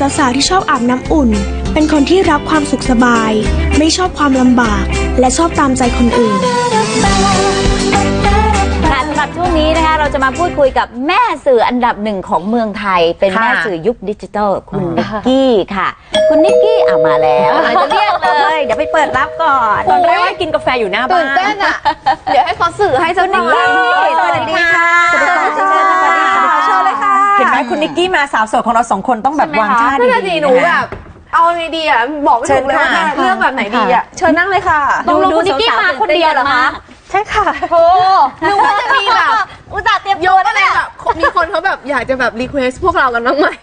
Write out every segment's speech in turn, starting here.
สาวๆที่ชอบอาบน้ำอุ่น เป็นคนที่รักความสุขสบาย ไม่ชอบความลำบาก และชอบตามใจคนอื่นค่ะสำหรับช่วงนี้นะคะเราจะมาพูดคุยกับแม่สื่ออันดับหนึ่งของเมืองไทย เป็นค่ะแม่สื่อยุคดิจิทัลคุณนิกกี้ค่ะ คุณนิกกี้อ่ามาแล้วเราจะเรียกเลย เดี๋ยวไปเปิดรับก่อนตอนแรกว่ากินกาแฟอยู่หน้าบ้านตื่นเต้นอะ เดี๋ยวให้เขาสื่อให้สักหน่อยสวัสดีค่ะ สวัสดีค่ะ สวัสดีค่ะ เชิญเลย ค่ะเห็นไหมคุณนิกกี้มาสาวโสดของเราสองคนต้องแบบวางท่านั่นน่ะดีสิๆหนูะแบคะบเอาไงดีอะบอกไม่ถูกเลยว่าเชิญค่ะเลือกแบบไหนดีอะเชิญนั่งเลยค่ะตกลงคุณนิกกี้มาคนเดียวเหรอคะใช่ค่ะโอ้นึกว่าจะมีแบบอุตส่าห์เตรียมโยตัวนอะไรแบบมีคนเขาแบบอยากจะแบบรีเควสพวกเรากันบ้างไหมแบบ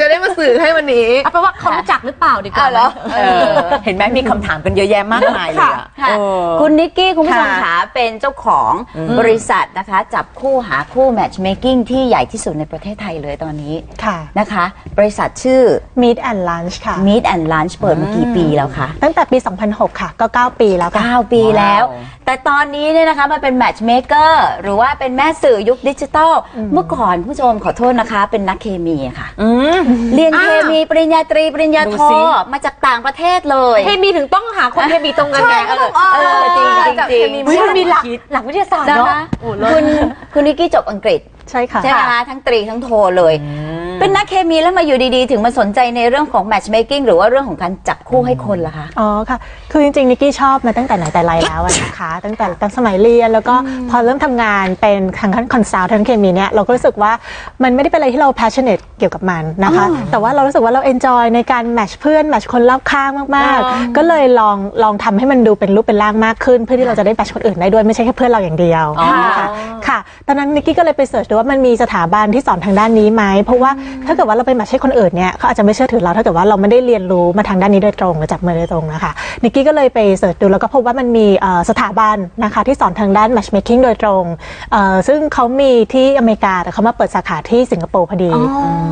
จะได้มาสื่อให้วันนี้เอาเป็นว่าเขารู้จักหรือเปล่าดีกว่าอะเหรอเออเห็นไหมมีคำถามกันเยอะแยะมากมายเลยอะค่ะ เออ คุณนิกกี้คุณผู้ชมค่ะขาเป็นเจ้าของบริษัทนะคะ จับคู่หาคู่แมทช์เมคกิ้งที่ใหญ่ที่สุดในประเทศไทยเลยตอนนี้ค่ะ นะคะ บริษัทชื่อ Meet and Lunch ค่ะ Meet and Lunch เปิดมากี่ปีแล้วคะตั้งแต่ปี 2006 ค่ะ ก็ 9 ปีแล้วค่ะ 9 ปีแล้ว แต่ตอนนี้เนี่ยนะคะมาเป็นแมทช์เมเกอร์หรือว่าเป็นแม่สื่อยุคดิจิทัลเมื่อก่อนผู้ชมขอโทษนะคะ เป็นนักเคมีอะค่ะ อืม เรียนเคมีปริญญาตรีปริญญาดูโทสิ มาจากต่างประเทศเลยเคมีถึงต้องหาคนเคมีตรงกันไงใช่ก็ต้องเออจริงจริงจากจริเคงมีเฮ้ยมันมีหลักหลักวิทยาศาสตร์นะเนาะคะคุณคุณนิกกี้จบอังกฤษ ใช่ค่ะ ใช่ไหมคะทั้งตรีทั้งโทเลย เป็นนักเคมีแล้วมาอยู่ดีๆ ถึงมาสนใจในเรื่องของ matchmaking หรือว่าเรื่องของการจับคู่ให้คนล่ะคะ อ๋อค่ะ คือจริงๆนิกกี้ชอบมาตั้งแต่ไหนแต่ไรแล้วอะนะคะ ตั้งแต่ตั้งสมัยเรียนแล้วก็พอเริ่มทำงานเป็นทางคอนซัลท์ทางเคมีเนี่ยเราก็รู้สึกว่ามันไม่ได้เป็นอะไรที่เรา passionate เกี่ยวกับมันนะคะ แต่ว่าเรารู้สึกว่าเรา enjoy ในการ match เพื่อน match คนรอบข้างมากๆ ก็เลยลองลองทำให้มันดูเป็นรูปเป็นร่างมากขึ้น เพื่อที่เราจะได้ match คนอื่นได้ด้วยไม่ใช่แค่เพื่อนเราอย่างเดียวนะคะค่ะตอนนั้นนิกกี้ก็เลยไปเสิร์ชดูว่ามันมีสถาบันที่สอนทางด้านนี้ไหมเพราะว่าถ้าเกิดว่าเราไปแมทช์ให้คนอื่นเนี่ยเขาอาจจะไม่เชื่อถือเราถ้าเกิดว่าเราไม่ได้เรียนรู้มาทางด้านนี้โดยตรงหรือจับมือโดยตรงนะคะนิกกี้ก็เลยไปเสิร์ชดูแล้วก็พบว่ามันมีเอ่อสถาบันนะคะที่สอนทางด้าน matchmaking โดยตรงเอ่อซึ่งเขามีที่อเมริกาแต่เขามาเปิดสาขาที่สิงคโปร์พอดี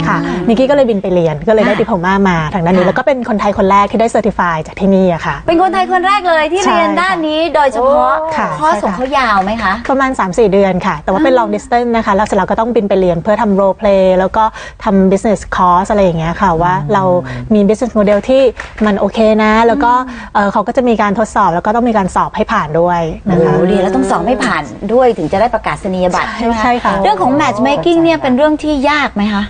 ค่ะนิกกี้ก็เลยบินไปเรียนก็เลยได้ดิโพมามาทางด้านนี้แล้วก็เป็นคนไทยคนแรกที่ได้เซอร์ติฟายจากที่นี่อะค่ะ เป็นคนไทยคนแรกเลยที่ใช่เรียนด้านนี้โดยเฉพาะค่ะข้อใช่ส่งค่ะเขายาวไหมคะ ประมาณ 3-4 เดือนค่ะ แต่ว่าเป็น long distance นะคะ แล้วเสร็จแล้วก็ต้องบินไปเรียนเพื่อทำ role play แล้วก็ทำ business course อะไรอย่างเงี้ยค่ะว่าเรามี business model ที่มันโอเคนะ แล้วก็เอ่อเขาก็จะมีการทดสอบแล้วก็ต้องมีการสอบให้ผ่านด้วยนะโอ้คะโหเรียนแล้วต้องสอบให้ผ่านด้วยถึงจะได้ประกาศนียบัตรใช่ไหมใช่ค่ะ เรื่องของ matchmaking เนี่ยเป็นเรื่องที่ยากไหมคะ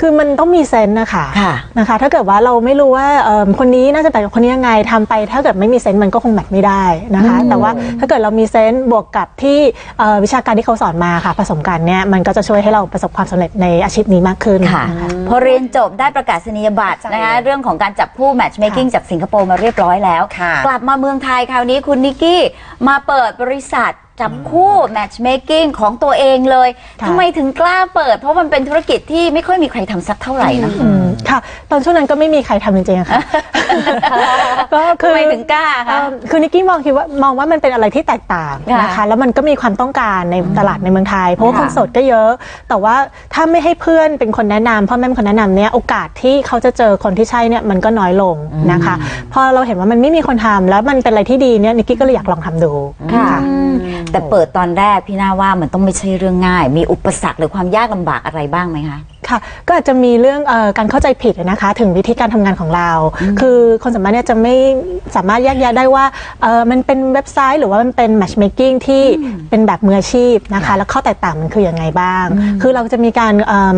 คือมันต้องมีเซนส์นะคะค่ะนะคะ ถ้าเกิดว่าเราไม่รู้ว่าเอิ่มคนนี้น่าจะแต่งกับคนนี้ยังไงทำไป ถ้าเกิดไม่มีเซนส์มันก็คงแมทไม่ได้นะคะ แต่ว่าถ้าเกิดเรามีเซนส์บวกกับที่เอ่อวิชาการที่เขาสอนมาค่ะ ผสมกันเนี่ยมันก็จะช่วยให้เราประสบความสำเร็จในอาชีพนี้มากขึ้นค่ะนะคะพอเรียนจบได้ประกาศนียบัตรนะคะเรื่องของการจับคู่ matchmaking จากสิงคโปร์มาเรียบร้อยแล้วค่ะกลับมาเมืองไทยคราวนี้คุณนิกกี้มาเปิดบริษัท จับคู่ matchmaking ของตัวเองเลยค่ะทำไมถึงกล้าเปิด เพราะมันเป็นธุรกิจที่ไม่ค่อยมีใครทำสักเท่าไหร่นะอืมค่ะ ตอนช่วงนั้นก็ไม่มีใครทำจริงๆอะค่ะ ก็คืทำอไมถึงกล้าเอ่คะอคือนิกกี้มองคิดว่ามองว่ามันเป็นอะไรที่แตกต่างค่ะนะคะ แล้วมันก็มีความต้องการในตลาดในเมืองไทย เพราะว่าคนโสดก็เยอะ แต่ว่าถ้าไม่ให้เพื่อนเป็นคนแนะนำพ่อแม่เป็นคนแนะนำเนี่ยโอกาสที่เขาจะเจอคนที่ใช่เนี่ยมันก็น้อยลงนะคะ พอเราเห็นว่ามันไม่มีคนทำแล้วมันเป็นอะไรที่ดีเนี่ยนิกกี้ก็เลยอยากลองทำดูค่ะ แต่เปิดตอนแรกพี่น่าว่ามันต้องไม่ใช่เรื่องง่าย มีอุปสรรคหรือความยากลำบากอะไรบ้างไหมคะ ค่ะก็อาจจะมีเรื่องเออการเข้าใจผิดนะคะ ถึงวิธีการทำงานของเรา คือคนสามารถเนี่ยจะไม่สามารถแยกแยะได้ว่าเออมันเป็นเว็บไซต์หรือว่ามันเป็น matchmaking ที่เป็นแบบมืออาชีพนะคะ แล้วข้อแตกต่างมันคือยังไงบ้าง คือเราจะมีการเอิ่ม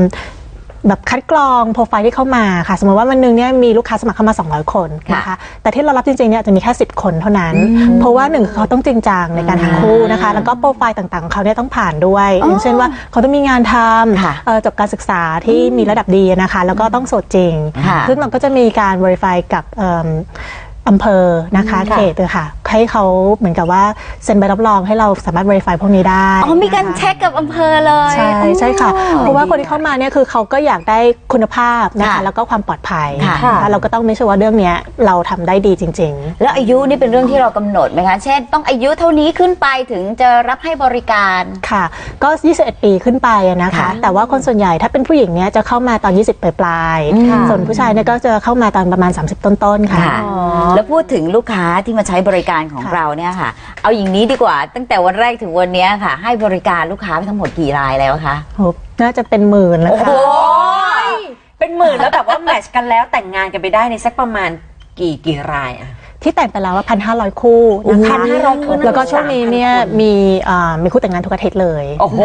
แบบคัดกรองโปรไฟล์ที่เข้ามาค่ะ สมมติว่าวันหนึงเนี่ยมีลูกค้าสมัครเข้ามา 200 คนนะคะ แต่ที่เรารับจริงๆเนี่ยจะมีแค่ 10 คนเท่านั้น เพราะว่าหนึ่งคือเขาต้องจริงจังในการหาคู่นะคะ แล้วก็โปรไฟล์ต่างๆของเขาเนี่ยต้องผ่านด้วย อย่างเช่นว่าเขาต้องมีงานทค่ะำเอ่อจบการศึกษาที่มีระดับดีนะคะ แล้วก็ต้องโสดจริงค่ะซึ่งเราก็จะมีการ verify กับเอิ่มอำเภอนะคะเขตเลยค่ะ ให้เขาเหมือนกับว่าเซ็นใบรับรองให้เราสามารถ verify พวกนี้ได้อ๋อมีการนะคะ เช็คกับอำเภอเลยใช่ใช่ค่ะ เพราะว่าคนที่เข้ามาเนี่ยคือเขาก็อยากได้คุณภาพนะค่ะคะแล้วก็ความปลอดภัยค่ะ นะคะเราก็ต้องไม่ใช่ว่าเรื่องเนี้ยเราทำได้ดีจริงๆแล้วอายุนี่เป็นเรื่องที่เรากำหนดไหมคะ เช่น ต้องอายุเท่านี้ขึ้นไปถึงจะรับให้บริการค่ะ ก็ 21 ปีขึ้นไปอะนะคะ ค่ะแต่ว่าคนส่วนใหญ่ถ้าเป็นผู้หญิงเนี่ยจะเข้ามาตอน 20 ปลายๆค่ะ ส่วนผู้ชายเนี่ยก็จะเข้ามาตอนประมาณ 30 ต้นๆค่ะ ค่ะแล้วพูดถึงลูกค้าที่มาใช้บริการของค่ะเราเนี่ยค่ะ เอาอย่างนี้ดีกว่า ตั้งแต่วันแรกถึงวันเนี้ยค่ะ ให้บริการลูกค้าไปทั้งหมดกี่รายแล้วคะโหน่าจะเป็นหมื่นแล้วค่ะเป็นหมื่นแล้วแบบว่าแมทช์กันแล้วแต่งงานกันไปได้ในสักประมาณกี่กี่รายอะ ที่แต่งไปแล้วว่าพันห้าร้อยคู่นะคะ1,500คู่แล้วก็ช่วงนี้เนี่ยมีเอ่อมีคู่แต่งงานทุกอาทิตย์เลย โอ้โห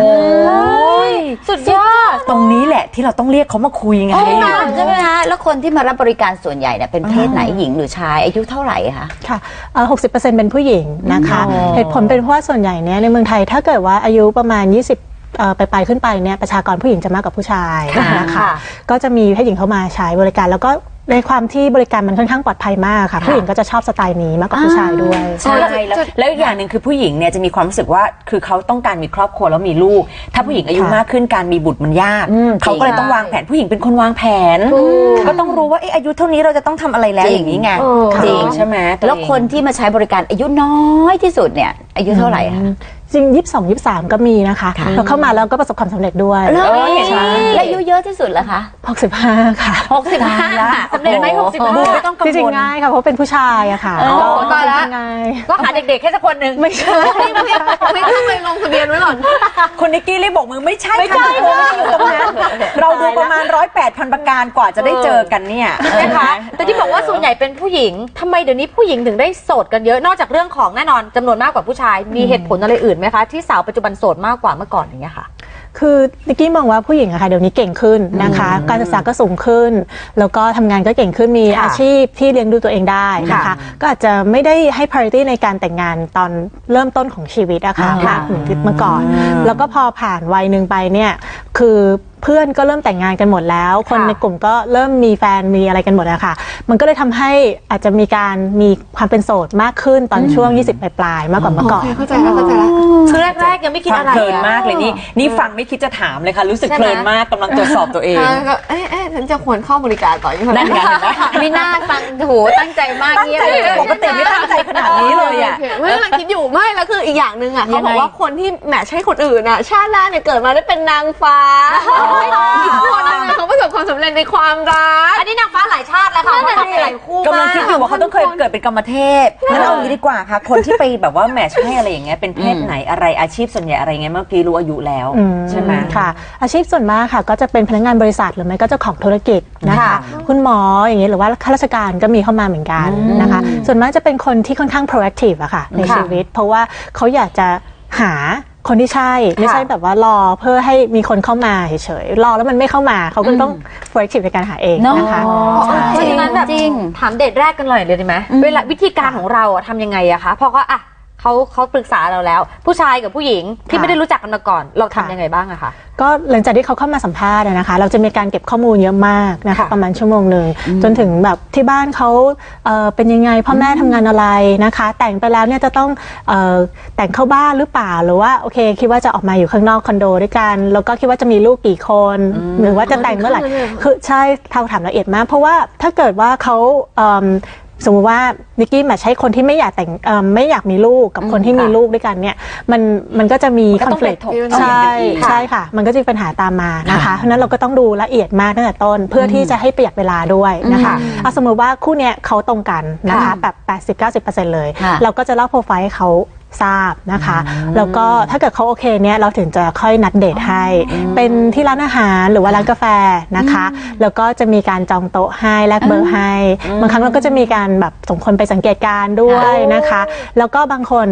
สุดยอดตรงนี้แหละที่เราต้องเรียกเขามาคุยไงใช่ไหมคะแล้วคนที่มารับบริการส่วนใหญ่เนี่ยเป็นเพศไหนหญิงหรือชายอายุเท่าไหร่คะ ค่ะหกสิบเปอร์เซ็นต์เป็นผู้หญิงนะคะเหตุผลเป็นเพราะว่าส่วนใหญ่เนี่ยในเมืองไทยถ้าเกิดว่าอายุประมาณ 20เอ่อไปไปขึ้นไปเนี่ยประชากรผู้หญิงจะมากกว่าผู้ชายนะคะ ก็จะมีเพศหญิงเข้ามาใช้บริการ แล้วก็ ในความที่บริการมันค่อนข้างปลอดภัยมากค่ะ ผู้หญิงก็จะชอบสไตล์นี้มากกว่าผู้ชายด้วย ใช่แล้วแล้วอีกอย่างหนึ่งคือผู้หญิงเนี่ยจะมีความรู้สึกว่าคือเขาต้องการมีครอบครัวแล้วมีลูก ถ้าผู้หญิงอายุค่ะมากขึ้นการมีบุตรมันยาก เขาก็เลยต้องวางแผนผู้หญิงเป็นคนวางแผน ก็ต้องรู้ว่าเอะอายุเท่านี้เราจะต้องทำอะไรแล้วจริงอย่างนี้ไงจริงใช่ไหมตัวเองแล้วคนที่มาใช้บริการอายุน้อยที่สุดเนี่ย อายุเท่าไหร่คะจริงยี่สิบสองยี่สิบสามก็มีนะคะเราเข้ามาแล้วก็ประสบความสำเร็จด้วยเลิศเออเห็นไหมและอายุเย อะที่สุดเหรอคะหกสิบห้าค่ะหกสิบห้าสำเร็จไหมหกสิบบูห้า ไม่ต้องกังจริงวลๆง่ายค่ะ เพราะเป็นผู้ชายอะค่ะก็ตายละง่ายก็หาเด็กๆแค่สักคนหนึ่งไม่ใช่ ไม่ต้องไปลงทะเบียนไว้ก่อนคุณนิกกี้รีบบอกมือไม่ใช่ไม่ใช่ไม่ได้อยู่ตรงนั้นเราดูประมาณร้อยแปดพันประการกว่าจะได้เจอกันเนี่ยนะคะ แต่ที่บอกว่าส่วนใหญ่เป็นผู้หญิงทำไมเดี๋ยวนี้ผู้หญิงถึงได้โสดกันเยอะนอกจากเรื่องของแน่นอนจำนวนมากกว่าผู้ชาย มีเหตุผลอะไรอื่นไหมคะ ที่สาวปัจจุบันโสดมากกว่าเมื่อก่อนอย่างเงี้ยค่ะ คือนิกกี้มองว่าผู้หญิงอะค่ะเดี๋ยวนี้เก่งขึ้นนะคะ การศึกษาก็สูงขึ้น แล้วก็ทำงานก็เก่งขึ้นมีค่ะอาชีพที่เลี้ยงดูตัวเองได้นะคะ ก็อาจจะไม่ได้ให้ priority ในการแต่งงานตอนเริ่มต้นของชีวิตอะค่ะมากเหมือนเมื่อก่อน แล้วก็พอผ่านวัยหนึ่งไปเนี่ยคือ เพื่อนก็เริ่มแต่งงานกันหมดแล้ว คนในกลุ่มก็เริ่มมีแฟนมีอะไรกันหมดแล้วค่ะ มันก็เลยทำให้อาจจะมีการมีความเป็นโสดมากขึ้นตอนช่วง 20 ปลายๆมากกว่าเมื่อก่อนเข้าใจแล้วเข้าใจแล้วคือแรกๆยังไม่คิดฟังอะไรเพลินมากเลยนี่นี่ฟังไม่คิดจะถามเลยค่ะ รู้สึกใช่ไหมเพลินมากกำลังตรวจสอบตัวเองใช่ก็เอ๊ะเอ๊ะฉันจะควรเข้าบริการต่อยังไงนั่นไงเห็นไหมไม่น่าฟังโหตั้งใจมากเงียบเลยปกติไม่ตั้งใจขนาดนี้เลยอะโคไม่กำลังคิดอยู่ไม่แล้วคืออีกอย่างหนึ่งอะยัเขางไงบอกว่าคนที่แมทช์ให้คนอื่นอะชาติหน้าเนี่ยเกิดมาได้เป็นนางฟ้าอีกคนนึงอะเขาประสบความสำเร็จในความรัก อันนี้นางฟ้าหลายชาติแล้วค่ะเพราะทำหลายคู่กำลังมากคิดอยู่ว่าเขาต้องเคยเกิดเป็นกรรมเทพงั้นเอางี้ดีกว่าค่ะ คนที่ไปแบบว่าแมทช์ให้อะไรอย่างเงี้ยเป็นเพศไหนอะไรอาชีพส่วนใหญ่อะไรเงี้ยเมื่อกี้รู้อายุแล้วอืใช่ไหมค่ะ อาชีพส่วนมากค่ะ ก็จะเป็นพนักงานบริษัทหรือไม่ก็เจ้าของธุรกิจนะคะค่ะคุณหมออย่างเงี้ยหรือว่าข้าราชการก็มีเข้ามาเหมือนกันนะคะ ส่วนมากจะเป็นคนที่ค่อนข้าง proactive อะค่ะในค่ะชีวิต เพราะว่าเขาอยากจะหา คนที่ใช่ไม่ใช่แบบว่ารอเพื่อให้มีคนเข้ามาเฉยๆรอแล้วมันไม่เข้ามาเขาก็ต้อง proactive ในการหาเองนะคะเนาะเพราะฉะนั้นแบบจริงถามเดทแรกกันหน่อยเลยดีไหมเวลาวิธีการของเราอะทำยังไงอะคะเพราะว่าอะ เขาเขาปรึกษาเราแล้ว ผู้ชายกับผู้หญิงที่ค่ะไม่ได้รู้จักกันมาก่อน เราทำค่ะยังไงบ้างอะคะ ก็หลังจากที่เขาเข้ามาสัมภาษณ์อะนะคะ เราจะมีการเก็บข้อมูลเยอะมากนะคะค่ะประมาณชั่วโมงหนึ่งจนถึงแบบที่บ้านเขาเอ่อเป็นยังไงพ่อแม่ทำงานอะไรนะคะ แต่งไปแล้วเนี่ยจะต้องเอ่อแต่งเข้าบ้านหรือเปล่าหรือว่าโอเค คิดว่าจะออกมาอยู่ข้างนอกคอนโดด้วยกัน แล้วก็คิดว่าจะมีลูกกี่คนหรือว่าจะแต่งเมื่อไหร่คือใช่เราถามละเอียดมาก เพราะว่าถ้าเกิดว่าเขาเอิ่ม สมมติว่านิกกี้มาใช้คนที่ไม่อยากแต่งเอิ่มไม่อยากมีลูกกับคนที่มีลูกด้วยกันเนี่ยมันมันก็จะมีก็คอนต้องฟไป lict ถกใช่เถียงกันอีกใช่ค่ะ มันก็จะมีปัญหาตามมานะคะเพราะฉะนั้นเราก็ต้องดูละเอียดมากตั้งแต่ต้น เพื่อที่จะให้ประหยัดเวลาด้วยนะคะเอาสมมติว่าคู่เนี้ยเขาตรงกันนะคะแบบ 80-90%เลยค่ะเราก็จะเล่าโปรไฟล์ให้เขา ทราบนะคะ แล้วก็ถ้าเกิดเขาโอเคเนี่ยเราถึงจะค่อยนัดเดทให้ เป็นที่ร้านอาหารหรือว่าร้านกาแฟนะคะ แล้วก็จะมีการจองโต๊ะให้แลกเบอร์ให้บางครั้งเราก็จะมีการแบบส่งคนไปสังเกตการณ์ด้วยนะคะ แล้วก็บางคน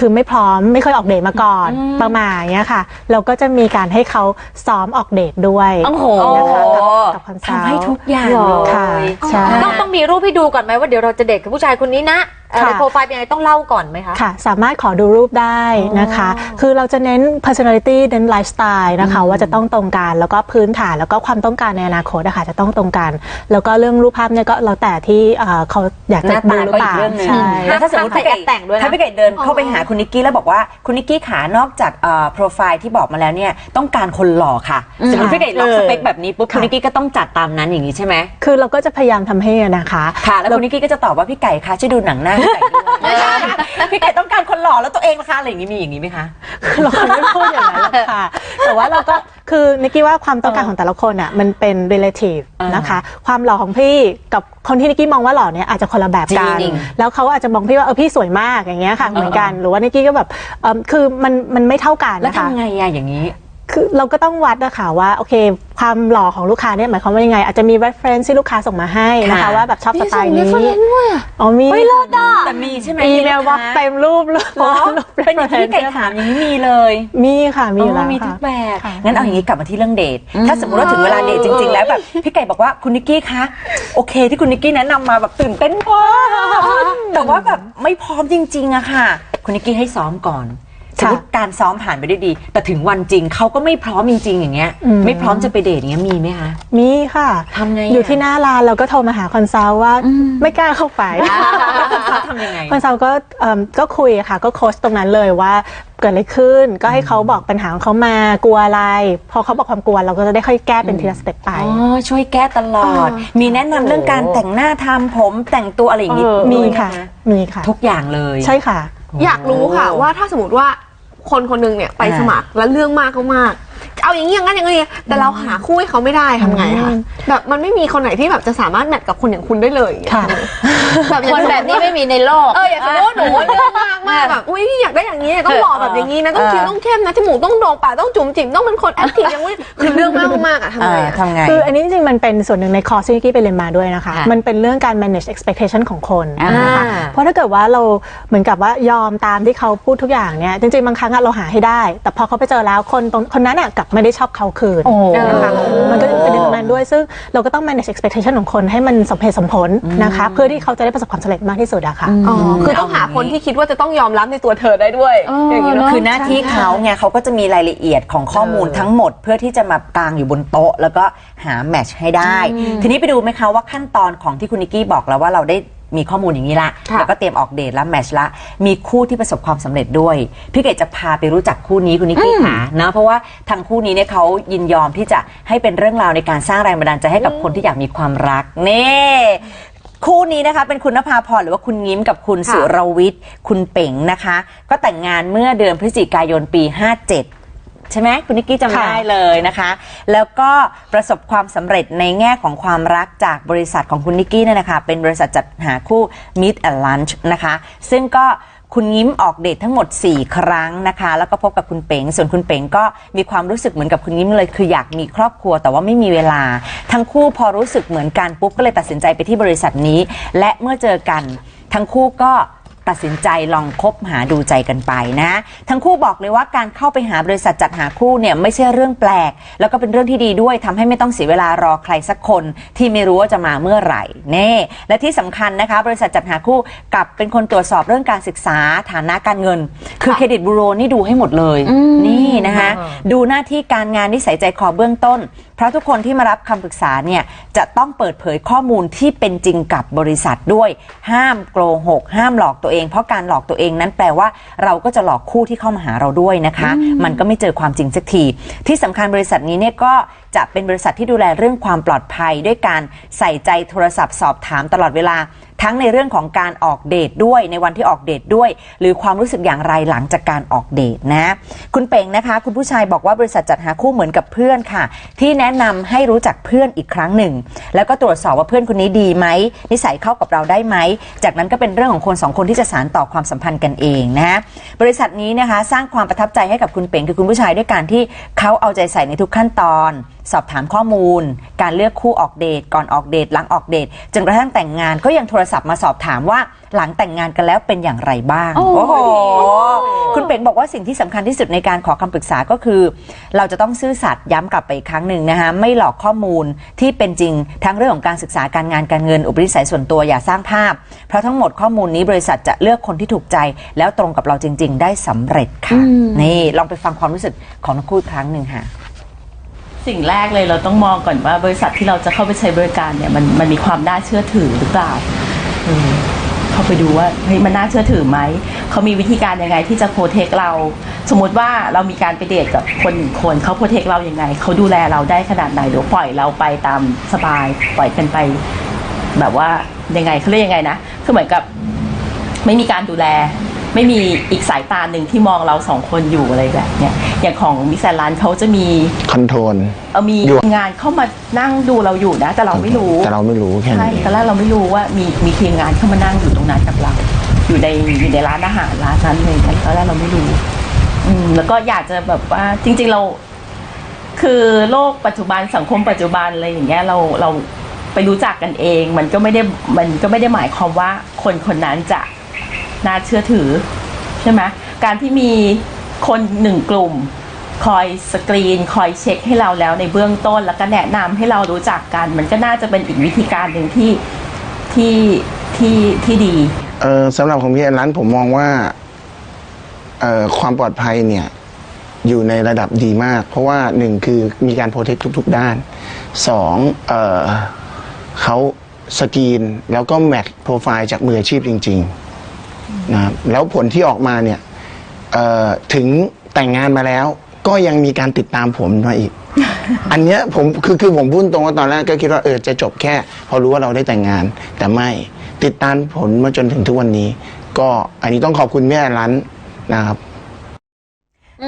คือไม่พร้อมไม่เคยออกเดทมาก่อนประมาณเนี้ยค่ะ เราก็จะมีการให้เขาซ้อมออกเดทด้วยโอ้โหนะคะกับกับคอนซัลท์ทำให้ทุกอย่างหรอเลยค่ะใช่ต้องต้องมีรูปให้ดูก่อนไหมว่าเดี๋ยวเราจะเดทกับผู้ชายคนนี้นะเอ่อค่ะ ในโปรไฟล์เป็นยังไงต้องเล่าก่อนไหมคะค่ะ สามารถขอดูรูปได้นะคะ คือเราจะเน้น personality เน้น lifestyle นะคะ ว่าจะต้องตรงกันแล้วก็พื้นฐานแล้วก็ความต้องการในอนาคตนะคะจะต้องตรงกัน แล้วก็เรื่องรูปภาพเนี่ยก็แล้วแต่ที่เอ่อเขาอยากหจะน้าดูตาหรือก็เปอีล่ากเรื่องหนึงใช่แล้วถ้าสมมติใส่แอปแต่งด้วยนะถ้าพี่ไก่เดินเข้าไปหาคุณนิกกี้แล้วบอกว่าคุณนิกกี้ขานอกจากโปรไฟล์ที่บอกมาแล้วเนี่ยต้องการคนหล่อค่ะสมมติพี่ไก่ล็อกสเปคแบบนี้ปุ๊บค่ะคุณนิกกี้ก็ต้องจัดตามนั้นอย่างนี้ใช่ไหมคือเราก็จะพยายามทำให้นะคะค่ะแล้วคุณนิกกี้ก็จะตอบว่าพี่ไก่คะช่วยดูหนังหน้าพี่ไก่ด้วยพี่ไก่ต้องการคนหล่อแล้วตัวเองนะคะอะไรอย่างนี้มีอย่างนี้ไหมคะเราคงไม่พูดอย่างนั้นหรอกค่ะ แต่ว่าเราก็คือนิกกี้ว่าความต้องการของแต่ละคนอะมันเป็น relative อ่านนะคะ ความหล่อของพี่กับคนที่นิกกี้มองว่าหล่อเนี่ยอาจจะคนละแบบกันจริงแล้วเขาอาจจะมองพี่ว่าเออพี่สวยมากอย่างเงี้ยค่ะเหมือนกัน หรือว่านิกกี้ก็แบบเอิ่มคือมันมันไม่เท่ากันแล้วนะคะทำไงอะอย่างนี้ คือเราก็ต้องวัดนะคะว่าโอเค ความหล่อของลูกค้าเนี่ยหมายความว่ายังไง อาจจะมี reference ที่ลูกค้าส่งมาให้นะคะค่ะว่าแบบชอบสไตล์มีนี้ส่ง reference ด้วยอะอ๋อมีไม่รอดอะแต่มีใช่ไหมอีเมลลูกว่าค้าเต็มรูปเลยเหรอรูปเป็นอย่างที่ reference ไก่ถามอย่างนี้มีเลย มีค่ะมีอยู่แล้วอ๋อมีทุค่ะกแบบค่ะงั้นเอาอย่างนี้กลับมาที่เรื่องเดท ถ้าสมมติว่าถึงเวลาเดทจริง ๆ แล้วแบบพี่ไก่บอกว่าคุณนิกกี้คะโอเค ที่คุณนิกกี้แนะนำมาแบบตื่นเต้นมากแต่ว่าแบบไม่พร้อมจริงๆอะค่ะ คุณนิกกี้ให้ซ้อมก่อน สมมติการซ้อมผ่านไปได้ดี แต่ถึงวันจริงเขาก็ไม่พร้อมจริง ๆ อย่างเงี้ย ไม่พร้อมจะไปเดทอย่างเงี้ยมีไหมคะ มีค่ะทำไงอะอยู่ที่หน้าร้านเราก็โทรมาหาคอนซัลท์ว่าไม่กล้าเข้าไปเขาทำยังไงคอนซัลท์ก็เอิ่มก็คุยอะค่ะ ก็โค้ชตรงนั้นเลยว่าเกิดอะไรขึ้น ก็ให้เขาบอกปัญหาของเขามากลัวอะไร พอเขาบอกความกลัวเราก็จะได้ค่อยแก้เป็นทีละสเต็ปไป อ๋อช่วยแก้ตลอด มีแนะนำเรื่องการแต่งหน้าทำผมแต่งตัวอะไรอย่างงี้เออมีด้วยไหค่ะมีค่ะ ทุกอย่างเลย ใช่ค่ะ อยากรู้ค่ะว่าถ้าสมมติว่าคนคนหนึงเนี่ยไปอ่าสมัครแล้วเรื่องมากก็มาก เอาอย่างนี้อย่างนั้นอย่างนี้แต่เราหาคู่ให้เขาไม่ได้ทำไงคะแบบมันไม่มีคนไหนที่แบบจะสามารถแมทกับคนอย่างคุณได้เลยอย่างเงี้ยค่ะ แบบคนแบบนี้ไม่มีในโลก เอออย่างสมมติว่าหนูว่าเรื่องมากมากแบบอุ้ยอยากได้อย่างนี้ต้องหล่อแบบอย่างนี้นะต้องคิ้วต้องเข้มนะจมูกต้องโด่งปากต้องจุ๋มจิ๋มต้องเป็นคนแอคทีฟอย่างนี้คือเรื่องมากมากๆอะทำอ่าไงอะ ทำไง คืออันนี้จริงๆ มันเป็นส่วนหนึ่งในคอร์สที่นิกกี้ไปเรียนมาด้วยนะคะ ค่ะมันเป็นเรื่องการ manage expectation ของคนอ่านะคะเพราะถ้าเกิดว่าเราเหมือนกับว่ายอมตามที่เขาพูดทุกอย่างเนี่ยจริงๆ บางครั้งอะเราหาให้ได้ แต่พอเขาไปเจอแล้วคนตรงคนนั้นอะกลับไม่ได้ชอบเขาคืนนะคะมันก็จะเป็นตรงนั้นด้วยซึ่งเราก็ต้อง manage expectation ของคนให้มันสมเหตุสมผลนะคะเพื่อที่เขาจะได้ประสบความสำเร็จมากที่สุดอะค่ะอ๋อคือต้องหาคนที่คิดว่าจะต้องยอมรับในตัวเธอได้ด้วยอย่างนี้เนอะ คือหน้าที่เขาไงเขาก็จะมีรายละเอียดของข้อมูลทั้งหมด เพื่อที่จะมากางอยู่บนโต๊ะ แล้วก็หาแมทช์ให้ได้ ทีนี้ไปดูไหมคะว่าขั้นตอนของที่คุณนิกกี้บอกแล้วว่าเราได้ มีข้อมูลอย่างนี้ละ ค่ะ แล้วก็เตรียมออกเดทแล้วแมทช์ละมีคู่ที่ประสบความสำเร็จด้วย พี่เกดจะพาไปรู้จักคู่นี้คุณนิกกี้ค่ะนะเพราะว่าทางคู่นี้เนี่ยเขายินยอมที่จะให้เป็นเรื่องราวในการสร้างแรงบันดาลใจให้กับคนที่อยากมีความรักเน่คู่นี้นะคะเป็นคุณนภาพรหรือว่าคุณยิ้มกับคุณสุรวิทย์ คุณเป๋งนะคะ ก็แต่งงานเมื่อเดือนพฤศจิกายนปี 57 ใช่ไหมคุณนิกกี้จำค่ะได้เลยนะคะ แล้วก็ประสบความสำเร็จในแง่ของความรักจากบริษัทของคุณนิกกี้เนี่ยนะคะ เป็นบริษัทจัดหาคู่ Meet and Lunch นะคะ ซึ่งก็คุณยิ้มออกเดททั้งหมด 4 ครั้งนะคะ แล้วก็พบกับคุณเป๋ง ส่วนคุณเป๋งก็มีความรู้สึกเหมือนกับคุณยิ้มเลย คืออยากมีครอบครัวแต่ว่าไม่มีเวลา ทั้งคู่พอรู้สึกเหมือนกันปุ๊บก็เลยตัดสินใจไปที่บริษัทนี้ และเมื่อเจอกัน ทั้งคู่ก็ ตัดสินใจลองคบหาดูใจกันไปนะ ทั้งคู่บอกเลยว่าการเข้าไปหาบริษัทจัดหาคู่เนี่ยไม่ใช่เรื่องแปลก แล้วก็เป็นเรื่องที่ดีด้วยทำให้ไม่ต้องเสียเวลารอใครสักคนที่ไม่รู้ว่าจะมาเมื่อไหร่เน่และที่สำคัญนะคะ บริษัทจัดหาคู่กลับเป็นคนตรวจสอบเรื่องการศึกษาฐานะการเงิน คือเครดิตบูโรนี่ดูให้หมดเลยนี่นะคะดูหน้าที่การงานนิสัยใจคอเบื้องต้นเพราะทุกคนที่มารับคำปรึกษาเนี่ยจะต้องเปิดเผยข้อมูลที่เป็นจริงกับบริษัทด้วย ห้ามโกหก ห้ามหลอกตัวเอง เพราะการหลอกตัวเองนั้นแปลว่า เราก็จะหลอกคู่ที่เข้ามาหาเราด้วยนะคะ มันก็ไม่เจอความจริงสักที ที่สำคัญบริษัทนี้เนี่ยก็จะเป็นบริษัทที่ดูแลเรื่องความปลอดภัย ด้วยการใส่ใจโทรศัพท์สอบถามตลอดเวลา ทั้งในเรื่องของการออกเดทด้วยในวันที่ออกเดทด้วย หรือความรู้สึกอย่างไรหลังจากการออกเดทนะ คุณเป่งนะคะ คุณผู้ชายบอกว่าบริษัทจัดหาคู่เหมือนกับเพื่อนค่ะ ที่แนะนำให้รู้จักเพื่อนอีกครั้งหนึ่ง แล้วก็ตรวจสอบว่าเพื่อนคนนี้ดีไหมนิสัยเข้ากับเราได้ไหมจากนั้นก็เป็นเรื่องของคนสองคนที่จะสานต่อความสัมพันธ์กันเองนะบริษัทนี้นะคะสร้างความประทับใจให้กับคุณเป่งคือคุณผู้ชายด้วยการที่เขาเอาใจใส่ในทุกขั้นตอน สอบถามข้อมูล การเลือกคู่ออกเดทก่อนออกเดทหลังออกเดทจนกระทั่งแต่งงานก็ยังโทรศัพท์มาสอบถามว่าหลังแต่งงานกันแล้วเป็นอย่างไรบ้าง โอ้โห คุณเป๋งบอกว่าสิ่งที่สำคัญที่สุดในการขอคำปรึกษาก็คือ เราจะต้องซื่อสัตย์ย้ำกลับไปอีกครั้งหนึ่งนะคะไม่หลอกข้อมูลที่เป็นจริงทั้งเรื่องของการศึกษาการงานการเงิน อุปนิสัยส่วนตัวอย่าสร้างภาพ เพราะทั้งหมดข้อมูลนี้บริษัทจะเลือกคนที่ถูกใจ แล้วตรงกับเราจริง ๆ ได้สำเร็จค่ะนี่ลองไปฟังความรู้สึกของทั้งคู่อีกครั้งหนึ่งค่ะ สิ่งแรกเลยเราต้องมองก่อนว่าบริษัทที่เราจะเข้าไปใช้บริการเนี่ยมันมันมีความน่าเชื่อถือหรือเปล่าเข้าไปดูว่าเฮ้ยมันน่าเชื่อถือไหมเขามีวิธีการยังไงที่จะโปรเทคเรา สมมติว่าเรามีการไปเดทกับคนหนึ่งคนเขาโปรเทคเรายังไงเขาดูแลเราได้ขนาดไหนหรือปล่อยเราไปตามสบายปล่อยกันไป แบบว่ายังไงเขาเรียกยังไงนะคือเหมือนกับไม่มีการดูแล ไม่มีอีกสายตาหนึ่งที่มองเราสองคนอยู่อะไรแบบเนี้ยอย่างของมิสแลนเขาจะมีคอนโทรลเออมีอยู่ งานเข้ามานั่งดูเราอยู่นะ แต่เราไม่รู้แต่เราไม่รู้แค่ใช่นี้ตอนแรกเราไม่รู้ว่ามีมีทีมงานเข้ามานั่งอยู่ตรงนั้นกับเรา อยู่ในอยู่ในร้านอาหารร้านนั้นเลยตอนแรกเราไม่รู้ อืมแล้วก็อยากจะแบบว่าจริง ๆเรา คือโลกปัจจุบันสังคมปัจจุบันอะไรอย่างเงี้ยเราเราไปรู้จักกันเอง มันก็ไม่ได้มันก็ไม่ได้หมายความว่าคนคนนั้นจะ น่าเชื่อถือใช่ไหมการที่มีคนหนึ่งกลุ่ม คอยสกรีน คอยเช็คให้เราแล้วในเบื้องต้นแล้วก็แนะนำให้เรารู้จักกัน มันก็น่าจะเป็นอีกวิธีการหนึ่งที่ที่ที่ที่ดีเออสำหรับของพี่แอนร้านผมมองว่าเอ่อความปลอดภัยเนี่ยอยู่ในระดับดีมาก เพราะว่าหนึ่งคือมีการโปรเทคทุก ๆ ด้านสองเออเขาสกรีนแล้วก็แมทโปรไฟล์จากมืออาชีพจริง ๆ นะครับแล้วผลที่ออกมาเนี่ยเอ่อถึงแต่งงานมาแล้ว ก็ยังมีการติดตามผมมาอีก อันเนี้ยผมคือคือผมพูดตรงว่าตอนแรกก็คิดว่าเออจะจบแค่ พอรู้ว่าเราได้แต่งงาน แต่ไม่ติดตามผลมาจนถึงทุกวันนี้ ก็อันนี้ต้องขอบคุณแม่ร้านนะครับ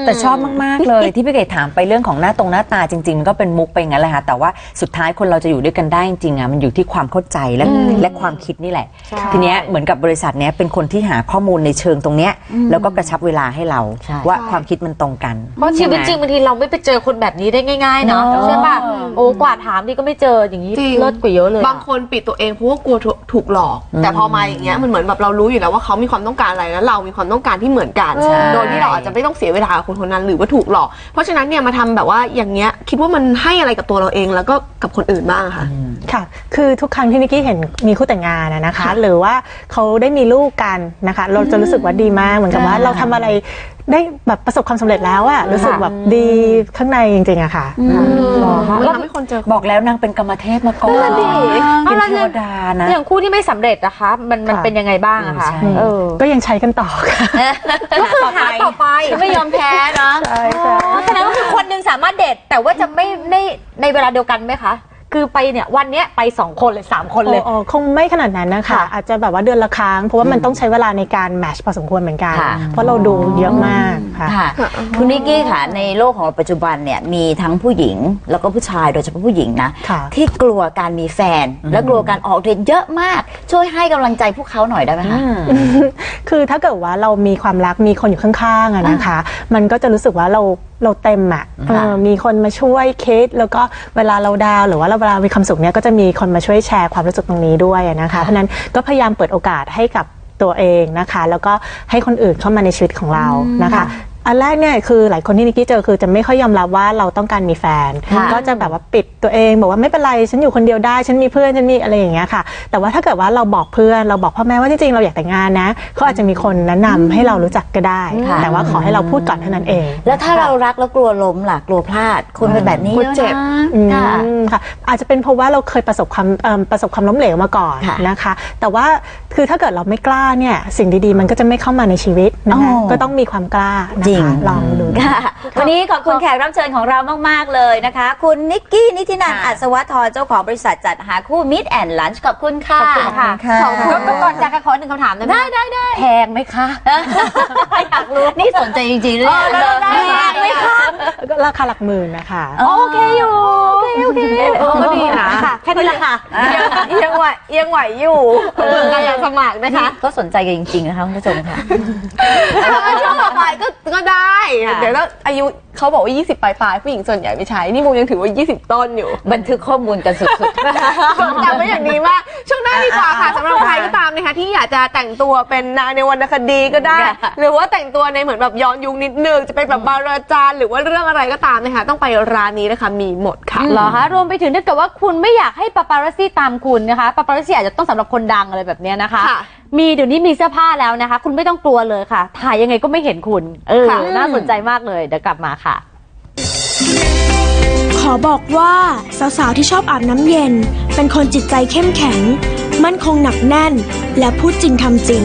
แต่ชอบมาก ๆ เลยที่พี่เกดถามไปเรื่องของหน้าตรงหน้าตาจริง ๆ มันก็เป็นมุกไปงั้นแหละค่ะแต่ว่าสุดท้ายคนเราจะอยู่ด้วยกันได้จริงๆอะมันอยู่ที่ความเข้าใจและและความคิดนี่แหละ ทีเนี้ยเหมือนกับบริษัทเนี้ยเป็นคนที่หาข้อมูลในเชิงตรงเนี้ยแล้วก็กระชับเวลาให้เราใช่ว่าความคิดมันตรงกัน เพราะชีวิตจริงบางทีเราไม่ไปเจอคนแบบนี้ได้ง่ายๆเนาะเนอะใช่ป่ะโอ้กว่าถามดีก็ไม่เจออย่างนี้จริงเลิศกว่าเยอะเลยอะบางคนปิดตัวเองเพราะว่ากลัวถูกถูกหลอก แต่พอมาอย่างเงี้ยมันเหมือนแบบเรารู้อยู่แล้วว่าเขามีความต้องการอะไรแล้วเรามีความต้องการที่เหมือนกันใช่โดยที่เราอาจจะไม่ต้องเสียเวลากับคนคนนั้นหรือว่าถูกหลอก เพราะฉะนั้นเนี่ยมาทำแบบว่าอย่างเงี้ยคิดว่ามันให้อะไรกับตัวเราเองแล้วก็กับคนอื่นบ้างอะค่ะ ค่ะ คือทุกครั้งที่นิกกี้เห็นมีคู่แต่งงานอะนะคะ หรือว่าเขาได้มีลูกกันนะคะ เราจะรู้สึกว่าดีมากเหมือนกับว่าเราทำอะไร ได้แบบประสบความสำเร็จแล้วอะรู้สึกแบบดีข้างในจริงๆอะค่ะมันทำให้คนเจอบอกแล้วนางเป็นกรรมเทพมาก่อนนั่นดิเป็นเทวดานะอย่างคู่ที่ไม่สำเร็จนะคะ มันมันค่ะเป็นยังไงบ้างอะคะใช่เออก็ยังใช้กันต่อค่ะก็คือหาต่อไปไม่ยอมแพ้เนาะใช่ใช่อ๋อแสดงว่าคือคนหนึ่งสามารถเดทแต่ว่าจะไม่ในในเวลาเดียวกันไหมคะ คือไปเนี่ยวันเนี้ยไปสองคนเลยสามคนเลย โอ้โอ้คงไม่ขนาดนั้นนะคะ ค่ะอาจจะแบบว่าเดือนละครั้ง เพราะว่ามันต้องใช้เวลาในการแมชพอสมควรเหมือนกัน ค่ะ เพราะเราดูเยอะมากค่ะ ค่ะคุณนิกกี้ค่ะในโลกของเราปัจจุบันเนี่ยมีทั้งผู้หญิงแล้วก็ผู้ชายโดยเฉพาะผู้หญิงนะ ค่ะ ที่กลัวการมีแฟน และกลัวการออกเดทเยอะมาก ช่วยให้กำลังใจพวกเขาหน่อยได้ไหมคะ คือถ้าเกิดว่าเรามีความรักมีคนอยู่ข้างๆอะนะคะ มันก็จะรู้สึกว่าเราเราเต็มอะเออมีคนมาช่วยคิดแล้วก็เวลาเราดาวน์หรือว่าเราเวลามีความสุขเนี่ยก็จะมีคนมาช่วยแชร์ความรู้สึกตรงนี้ด้วยอะนะคะ เพราะฉะนั้นก็พยายามเปิดโอกาสให้กับตัวเองนะคะ แล้วก็ให้คนอื่นเข้ามาในชีวิตของเรานะคะ อันแรกเนี่ยคือหลายคนที่นิกกี้เจอคือจะไม่ค่อยยอมรับว่าเราต้องการมีแฟนค่ะก็จะแบบว่าปิดตัวเองบอกว่าไม่เป็นไรฉันอยู่คนเดียวได้ ฉันมีเพื่อนฉันมีอะไรอย่างเงี้ยค่ะ แต่ว่าถ้าเกิดว่าเราบอกเพื่อนเราบอกพ่อแม่ว่าจริงๆเราอยากแต่งงานนะเขาอาจจะมีคนแนะนำให้เรารู้จักก็ได้ค่ะแต่ว่าขอให้เราพูดก่อนเท่านั้นเอง แล้วถ้าเรารักแล้วกลัวล้มล่ะกลัวพลาดคนเป็นแบบนี้กลัวเจ็บเยอะนะค่ะอืมค่ะอาจจะเป็นเพราะว่าเราเคยประสบความเอิ่มประสบความล้มเหลวมาก่อนค่ะนะคะ แต่ว่าคือถ้าเกิดเราไม่กล้าเนี่ยสิ่งดีๆ มันก็จะไม่เข้ามาในชีวิตนะคะอ๋อก็ต้องมีความกล้านะจริงคะลองดูดูค่ะ วันนี้ขอบคุณแขกรับเชิญของเรามาก ๆ เลยนะคะ คุณนิกกี้นิตินันท์อัศวทรเจ้าของบริษัทจัดหาคู่ Meet and Lunch ขอบคุณค่ะ ขอบคุณค่ะขอบคุณค่ะก็ก่อนจากกันขอหนึ่งคำถามได้ไหมได้ได้ได้แพงไหมคะ อยากรู้ นี่สนใจจริงๆเลยได้ได้แพงไหมคะก็ราคาหลักหมื่นนะคะโอเคอยู่โอเคโอเคเออก็ดีนะค่ะแค่นี้แหละค่ะยังไหวยังไหวอยู่ใครอยากสมัครนะคะ ก็สนใจกันจริงๆนะคะคุณผู้ชมค่ะช่วงต่อไปก็ก็ได้ค่ะเดี๋ยวแล้วอายุเขาบอกว่า 20ปลายปลายๆผู้หญิงส่วนใหญ่ไม่ใช้ นี่มูยังถือว่า 20 ต้นอยู่ บันทึกข้อมูลกันสุดจำไว้อย่างดีมากช่วงหน้าดีกว่าค่ะสำหรับใครก็ตามนะคะที่อยากจะแต่งตัวเป็นนางในวรรณคดีก็ได้ค่ะหรือว่าแต่งตัวในเหมือนแบบย้อนยุคนิดนึงจะเป็นแบบบาราจารย์หรือว่าเรื่องอะไรก็ตามนะคะต้องไปร้านนี้นะคะมีหมดค่ะเหรอคะรวมไปถึงถ้าเกิดว่าคุณไม่อยากให้ปาปารัสซี่ตามคุณนะคะปาปารัสซี่อาจจะต้องสำหรับคนดังอะไรแบบเนี้ยนะคะค่ะ มีเดี๋ยวนี้มีเสื้อผ้าแล้วนะคะ คุณไม่ต้องกลัวเลยค่ะ ถ่ายยังไงก็ไม่เห็นคุณ เออ ค่ะ น่าสนใจมากเลยเดี๋ยวกลับมาค่ะ ขอบอกว่าสาวๆที่ชอบอาบน้ำเย็น เป็นคนจิตใจเข้มแข็ง มั่นคงหนักแน่น และพูดจริงทำจริง